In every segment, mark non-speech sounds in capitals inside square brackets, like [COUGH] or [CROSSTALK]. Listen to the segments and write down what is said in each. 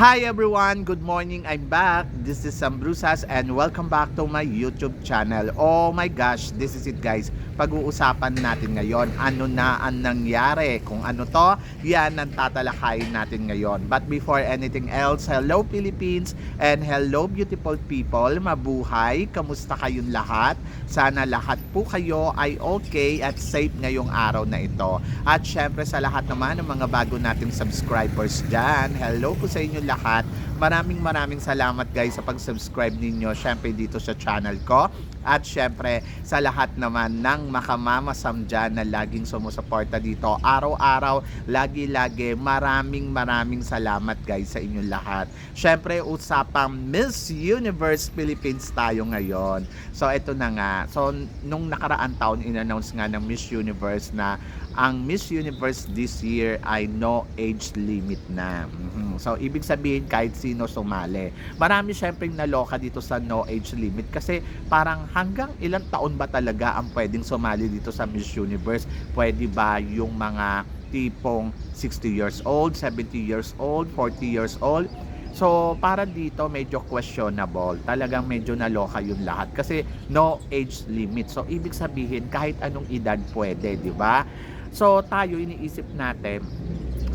Hi everyone! Good morning! I'm back. This is Sam Brusas and welcome back to my YouTube channel. Oh my gosh, this is it guys. Pag-uusapan natin ngayon ano na ang nangyari. Kung ano to, yan ang tatalakayin natin ngayon. But before anything else, hello Philippines and hello beautiful people. Mabuhay! Kamusta kayong lahat? Sana lahat po kayo ay okay at safe ngayong araw na ito. At syempre sa lahat naman ng mga bago nating subscribers dyan, hello po sa inyo lahat. Maraming maraming salamat guys sa pag-subscribe ninyo syempre dito sa channel ko. At syempre sa lahat naman ng makamamasam dyan na laging sumusuporta dito. Araw-araw, lagi-lagi, maraming maraming salamat guys sa inyong lahat. Syempre usapang Miss Universe Philippines tayo ngayon. So ito na nga. So nung nakaraan taon in-announce nga ng Miss Universe na ang Miss Universe this year ay no age limit na. Mhm. So, ibig sabihin kahit sino sumali. Marami syempre naloka dito sa no age limit kasi parang hanggang ilang taon ba talaga ang pwedeng sumali dito sa Miss Universe? Pwede ba yung mga tipong 60 years old, 70 years old, 40 years old? So, para dito medyo questionable. Talagang medyo naloka yung lahat kasi no age limit. So, ibig sabihin kahit anong edad pwede, di ba? So, tayo iniisip natin,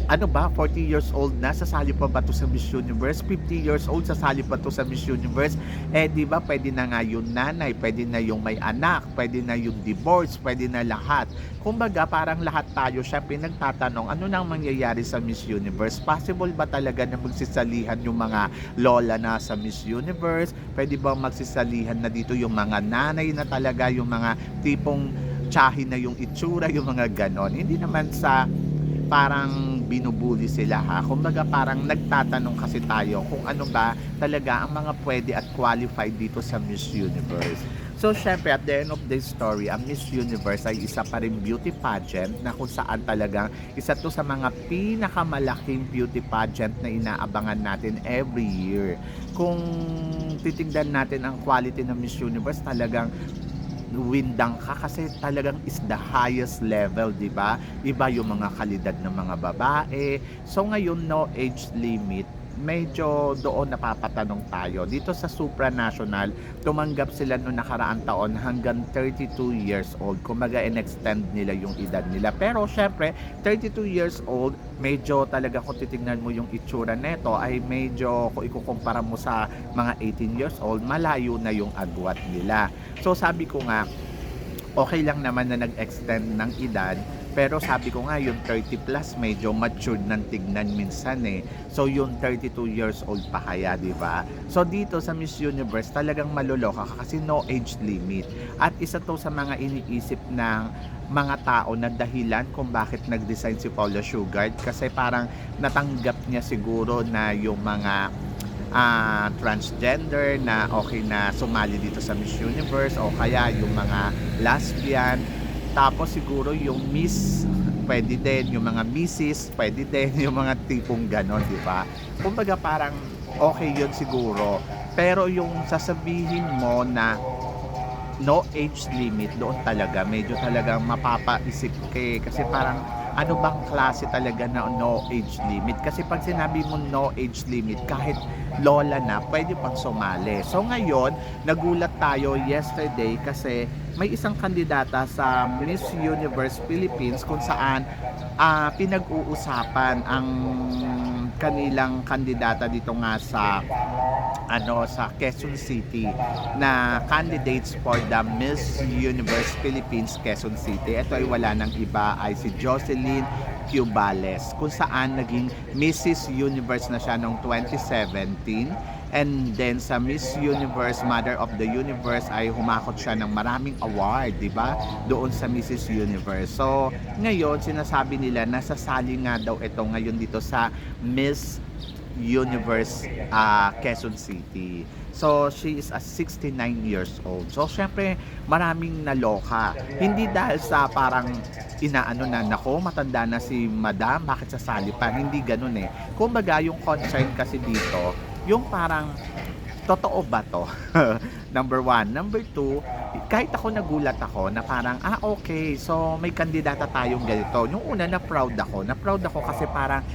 ano ba, 40 years old na, sasali pa ba to sa Miss Universe? 50 years old, sasali pa to sa Miss Universe? Eh, di ba, pwede na nga yung nanay, pwede na yung may anak, pwede na yung divorce, pwede na lahat. Kumbaga, parang lahat tayo, syempre, nagtatanong, ano nang mangyayari sa Miss Universe? Possible ba talaga na magsisalihan yung mga lola na sa Miss Universe? Pwede ba magsisalihan na dito yung mga nanay na talaga, yung mga tipong tsahin na yung itsura, yung mga ganon. Hindi naman sa parang binubuli sila ha. Kumbaga parang nagtatanong kasi tayo kung ano ba talaga ang mga pwede at qualified dito sa Miss Universe. So syempre at the end of the story, ang Miss Universe ay isa pa rin beauty pageant na kung saan talagang isa to sa mga pinakamalaking beauty pageant na inaabangan natin every year. Kung titignan natin ang quality ng Miss Universe, talagang windang ka kasi talagang is the highest level, di ba? Iba yung mga kalidad ng mga babae. So ngayon, no age limit, medyo doon napapatanong tayo. Dito sa supranational, tumanggap sila noong nakaraang taon hanggang 32 years old. Kumbaga, in-extend nila yung edad nila. Pero syempre, 32 years old, medyo talaga kung titignan mo yung itsura neto ay medyo kung ikukumpara mo sa mga 18 years old, malayo na yung agwat nila. So sabi ko nga, okay lang naman na nag-extend ng edad pero sabi ko nga yung 30 plus medyo matured ng tignan minsan eh. So yung 32 years old pa kaya, 'di ba? So dito sa Miss Universe talagang maluloka ka kasi no age limit. At isa to sa mga iniisip ng mga tao na dahilan kung bakit nag-design si Paula Sugard kasi parang natanggap niya siguro na yung mga ah, transgender na okay na sumali dito sa Miss Universe o kaya yung mga lesbian tapos siguro yung Miss pwede din, yung mga Mrs. pwede din, [LAUGHS] yung mga tipong ganon, di ba? Kumbaga parang okay yun siguro. Pero yung sasabihin mo na no age limit doon talaga medyo talaga mapapaisip ka eh. kasi parang ano bang klase talaga na no age limit? Kasi pag sinabi mo no age limit kahit lola na pwede pang sumali. So ngayon nagulat tayo yesterday kasi may isang kandidata sa Miss Universe Philippines kung saan ah, pinag-uusapan ang kanilang kandidata dito nga sa ano sa Quezon City na candidates for the Miss Universe Philippines Quezon City. Ito ay wala nang iba ay si Jocelyn Cubales kung saan naging Mrs. Universe na siya noong 2017 and then sa Miss Universe Mother of the Universe ay humakot siya ng maraming award, 'di ba? Doon sa Mrs. Universe. So, ngayon sinasabi nila na sasali nga daw ito ngayon dito sa Miss Universe uh, Quezon City. So, she is a 69 years old. So, syempre, maraming naloka. Hindi dahil sa parang inaano na, nako, matanda na si madam, bakit sasali pa? Hindi ganun eh. Kumbaga, yung concern kasi dito, yung parang, totoo ba to? [LAUGHS] Number one. Number two, kahit ako nagulat ako na parang, ah okay, so may kandidata tayong ganito. Yung una na proud ako, na proud ako kasi parang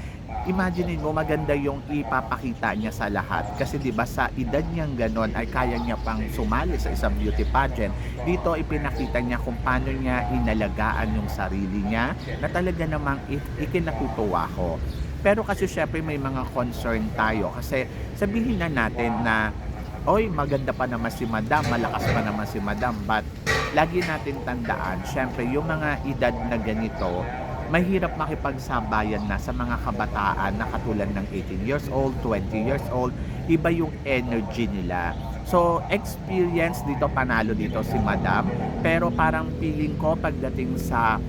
imagine mo maganda yung ipapakita niya sa lahat kasi 'di ba sa edad niyang ganon ay kaya niya pang sumali sa isang beauty pageant dito ipinakita niya kung paano niya inalagaan yung sarili niya na talaga namang ik- ikinatutuwa ko pero kasi syempre may mga concern tayo kasi sabihin na natin na oy maganda pa naman si madam malakas pa naman si madam but lagi natin tandaan syempre yung mga edad na ganito mahirap makipagsabayan na sa mga kabataan na katulad ng 18 years old, 20 years old, iba yung energy nila. So, experience dito, panalo dito si Madam. Pero parang feeling ko pagdating sa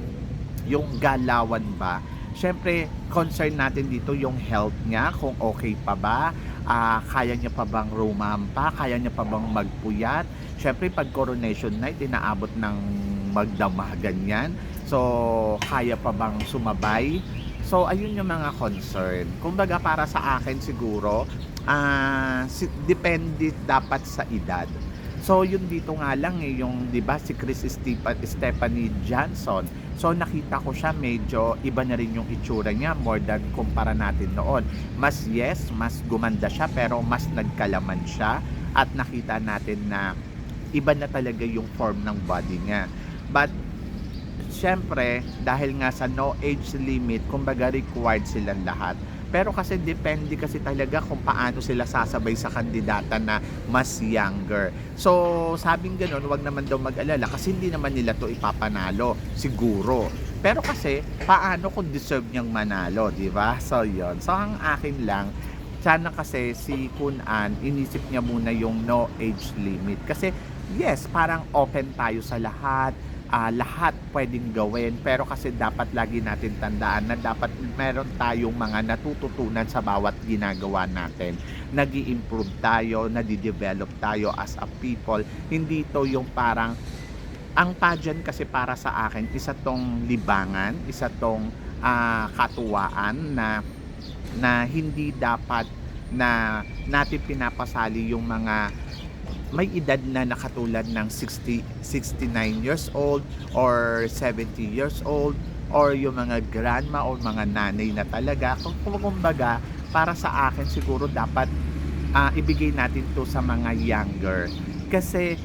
yung galawan ba, syempre, concern natin dito yung health niya, kung okay pa ba, ah, kaya niya pa bang rumampa, kaya niya pa bang magpuyat. Syempre, pag coronation night, inaabot ng magdamagan yan. So, kaya pa bang sumabay? So, ayun yung mga concern. Kumbaga, para sa akin siguro, ah si, depende dapat sa edad. So, yun dito nga lang eh, yung, di ba, si Chris Stephanie Johnson. So, nakita ko siya, medyo iba na rin yung itsura niya more than kumpara natin noon. Mas yes, mas gumanda siya, pero mas nagkalaman siya. At nakita natin na iba na talaga yung form ng body niya. But, syempre, dahil nga sa no age limit, kumbaga required silang lahat. Pero kasi depende kasi talaga kung paano sila sasabay sa kandidata na mas younger. So, sabing ganun, wag naman daw mag-alala kasi hindi naman nila to ipapanalo, siguro. Pero kasi, paano kung deserve niyang manalo, di ba? So, yon So, ang akin lang, sana kasi si Kun An, inisip niya muna yung no age limit. Kasi, yes, parang open tayo sa lahat ah, lahat pwedeng gawin. Pero kasi dapat lagi natin tandaan na dapat meron tayong mga natututunan sa bawat ginagawa natin. Nag improve tayo, nadi-develop tayo as a people. Hindi to yung parang ang pageant kasi para sa akin isa tong libangan isa tong ah, katuwaan na na hindi dapat na natin pinapasali yung mga may edad na nakatulad ng 60, 69 years old or 70 years old or yung mga grandma or mga nanay na talaga. Kung kumbaga, para sa akin siguro dapat ah, ibigay natin to sa mga younger. Kasi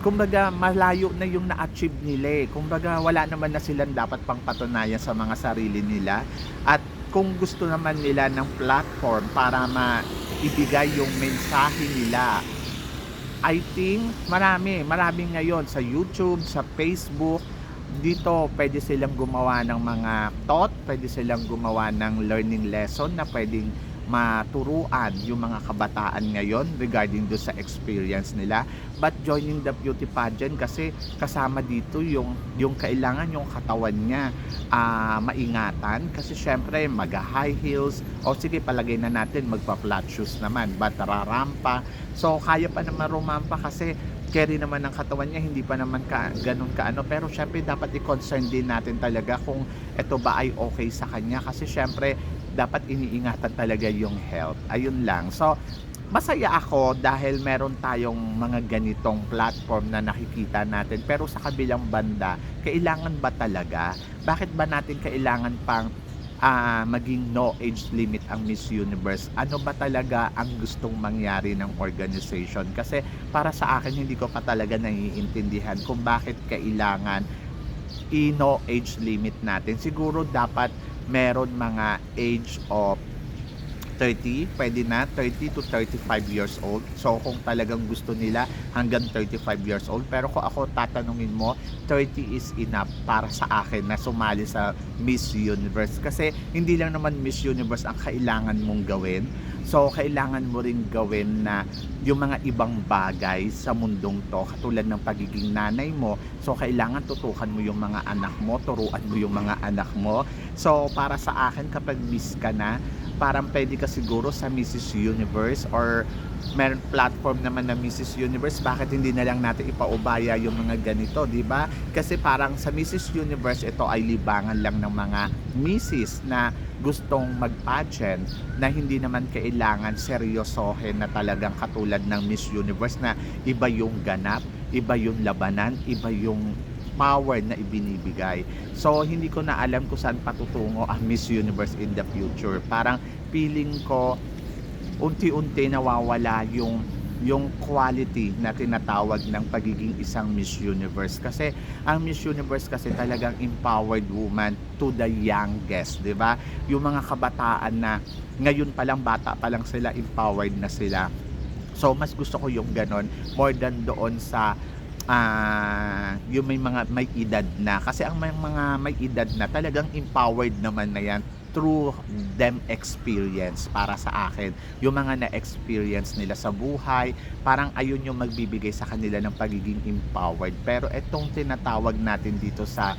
kumbaga malayo na yung na-achieve nila eh. Kumbaga wala naman na silang dapat pang patunayan sa mga sarili nila. At kung gusto naman nila ng platform para maibigay yung mensahe nila I think marami, marami ngayon sa YouTube, sa Facebook, dito pwede silang gumawa ng mga thought, pwede silang gumawa ng learning lesson na pwedeng maturuan yung mga kabataan ngayon regarding do sa experience nila but joining the beauty pageant kasi kasama dito yung yung kailangan yung katawan niya ah, maingatan kasi syempre mag high heels o sige palagay na natin magpa flat shoes naman but rarampa So kaya pa naman rumampa kasi carry naman ng katawan niya, hindi pa naman ka, ganun kaano. Pero syempre dapat i-concern din natin talaga kung ito ba ay okay sa kanya. Kasi syempre dapat iniingatan talaga yung health. Ayun lang. So masaya ako dahil meron tayong mga ganitong platform na nakikita natin. Pero sa kabilang banda, kailangan ba talaga? Bakit ba natin kailangan pang ah, maging no age limit ang Miss Universe. Ano ba talaga ang gustong mangyari ng organization? Kasi para sa akin hindi ko pa talaga naiintindihan kung bakit kailangan i-no age limit natin. Siguro dapat meron mga age of 30, pwede na 30 to 35 years old. So kung talagang gusto nila hanggang 35 years old. Pero kung ako tatanungin mo, 30 is enough para sa akin na sumali sa Miss Universe. Kasi hindi lang naman Miss Universe ang kailangan mong gawin. So kailangan mo rin gawin na yung mga ibang bagay sa mundong to, katulad ng pagiging nanay mo. So kailangan tutukan mo yung mga anak mo, turuan mo yung mga anak mo. So para sa akin kapag miss ka na, parang pwede ka siguro sa Mrs. Universe or meron platform naman na Mrs. Universe, bakit hindi na lang natin ipaubaya yung mga ganito, di ba? Kasi parang sa Mrs. Universe, ito ay libangan lang ng mga Mrs. na gustong mag-pageant na hindi naman kailangan seryosohin na talagang katulad ng Miss Universe na iba yung ganap, iba yung labanan, iba yung power na ibinibigay. So, hindi ko na alam kung saan patutungo ang Miss Universe in the future. Parang feeling ko, unti-unti nawawala yung yung quality na tinatawag ng pagiging isang Miss Universe kasi ang Miss Universe kasi talagang empowered woman to the youngest, 'di ba? Yung mga kabataan na ngayon pa lang bata pa lang sila empowered na sila. So mas gusto ko yung ganon more than doon sa ah yung may mga may edad na. Kasi ang may mga may edad na talagang empowered naman na yan through them experience para sa akin. Yung mga na-experience nila sa buhay parang ayun yung magbibigay sa kanila ng pagiging empowered. Pero etong tinatawag natin dito sa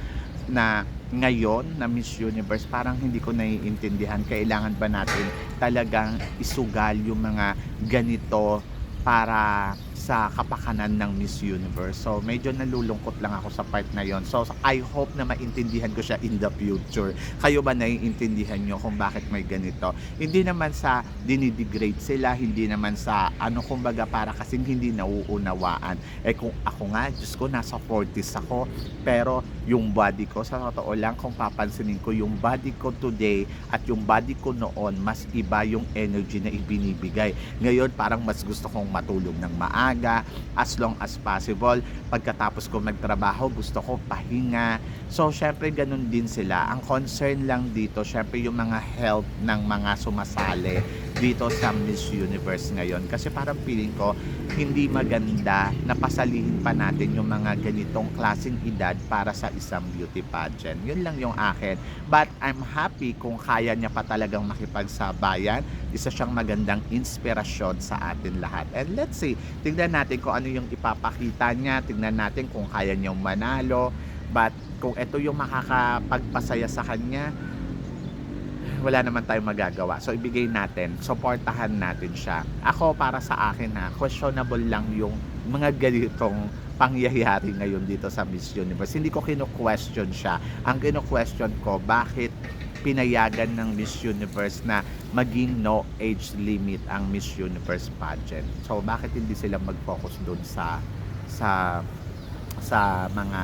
na ngayon na Miss Universe parang hindi ko naiintindihan. Kailangan ba natin talagang isugal yung mga ganito para sa kapakanan ng Miss Universe. So medyo nalulungkot lang ako sa part na yon. So I hope na maintindihan ko siya in the future. Kayo ba naiintindihan nyo kung bakit may ganito? Hindi naman sa dinidegrade sila, hindi naman sa ano kumbaga para kasing hindi nauunawaan. Eh kung ako nga, Diyos ko, nasa 40s ako, pero yung body ko, sa totoo lang, kung papansinin ko, yung body ko today at yung body ko noon, mas iba yung energy na ibinibigay. Ngayon, parang mas gusto kong matulog ng maaga, as long as possible. Pagkatapos ko magtrabaho, gusto ko pahinga. So, syempre, ganun din sila. Ang concern lang dito, syempre, yung mga health ng mga sumasali dito sa Miss Universe ngayon. Kasi parang feeling ko, hindi maganda na pasalihin pa natin yung mga ganitong klaseng edad para sa isang beauty pageant. Yun lang yung akin. But I'm happy kung kaya niya pa talagang makipagsabayan. Isa siyang magandang inspirasyon sa atin lahat. And let's see, tingnan natin kung ano yung ipapakita niya. Tingnan natin kung kaya niyang manalo. But kung ito yung makakapagpasaya sa kanya, wala naman tayong magagawa. So, ibigay natin, supportahan natin siya. Ako, para sa akin ha, questionable lang yung mga ganitong pangyayari ngayon dito sa Miss Universe. Hindi ko kino-question siya. Ang kino-question ko, bakit pinayagan ng Miss Universe na maging no age limit ang Miss Universe pageant. So, bakit hindi sila mag-focus doon sa sa sa mga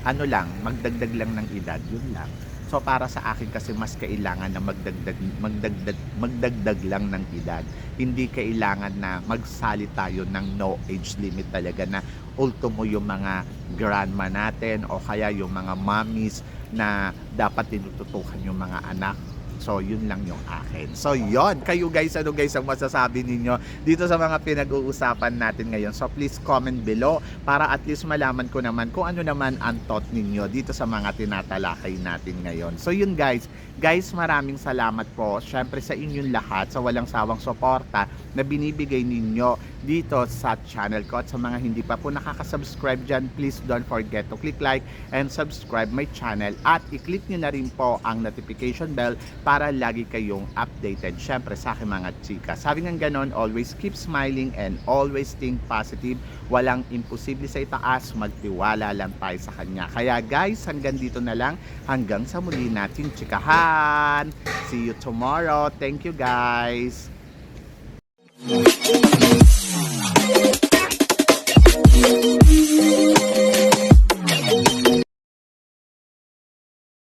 ano lang, magdagdag lang ng edad, yun lang. So para sa akin kasi mas kailangan na magdagdag magdagdag magdagdag lang ng edad. Hindi kailangan na magsali tayo ng no age limit talaga na ultimo yung mga grandma natin o kaya yung mga mommies na dapat tinututukan yung mga anak So, yun lang yung akin. So, yon Kayo guys, ano guys ang masasabi ninyo dito sa mga pinag-uusapan natin ngayon. So, please comment below para at least malaman ko naman kung ano naman ang thought ninyo dito sa mga tinatalakay natin ngayon. So, yun guys. Guys, maraming salamat po. Syempre sa inyong lahat sa walang sawang suporta na binibigay ninyo dito sa channel ko. At sa mga hindi pa po nakaka-subscribe dyan, please don't forget to click like and subscribe my channel. At i-click nyo na rin po ang notification bell para lagi kayong updated. Syempre sa aking mga chika. Sabi nga ganon, always keep smiling and always think positive. Walang imposible sa itaas, magtiwala lang tayo sa kanya. Kaya guys, hanggang dito na lang. Hanggang sa muli natin chikahan. See you tomorrow. Thank you guys.